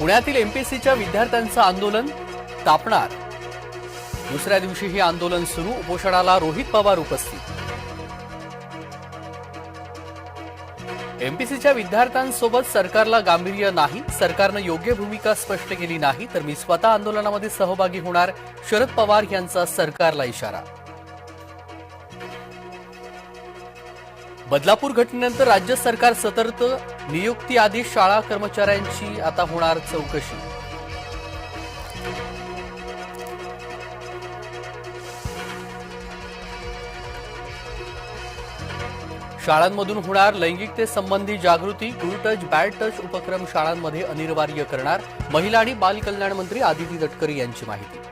पुण्यातील एमपीएससीच्या विद्यार्थ्यांचं आंदोलन तापणार. दुसऱ्या दिवशीही आंदोलन सुरू उपोषणाला रोहित पवार उपस्थित. एमपीसीच्या विद्यार्थ्यांसोबत सरकारला गांभीर्य नाही सरकारनं योग्य भूमिका स्पष्ट केली नाही तर मी स्वतः आंदोलनामध्ये सहभागी होणार शरद पवार यांचा सरकारला इशारा. बदलापूर घटनेनंतर राज्य सरकार सतर्क नियुक्ती आधी शाळा कर्मचाऱ्यांची आता होणार चौकशी. शाळांमधून होणार लैंगिकतेसंबंधी जागृती गुड टच बॅड टच उपक्रम शाळांमध्ये अनिवार्य करणार. महिला आणि बाल कल्याण मंत्री आदिती तटकरे यांची माहिती.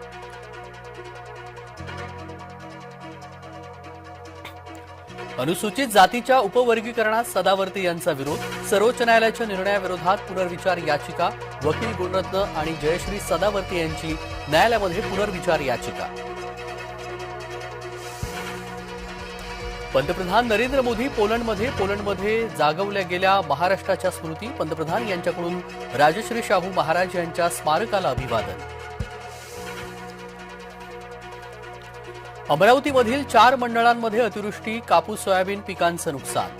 अनुसूचित जातीच्या उपवर्गीकरणात सदावर्ती यांचा विरोध सर्वोच्च न्यायालयाच्या निर्णयाविरोधात पुनर्विचार याचिका वकील गुणरत्न आणि जयश्री सदावर्ती यांची न्यायालयामध्ये पुनर्विचार याचिका. पंतप्रधान नरेंद्र मोदी पोलंडमध्ये पोलंडमध्ये जागवल्या गेल्या महाराष्ट्राच्या स्मृती पंतप्रधान यांच्याकडून राजश्री शाहू महाराज यांच्या स्मारकाला अभिवादन. अमरावतीमधील चार मंडळांमध्ये अतिवृष्टी कापूस सोयाबीन पिकांचं नुकसान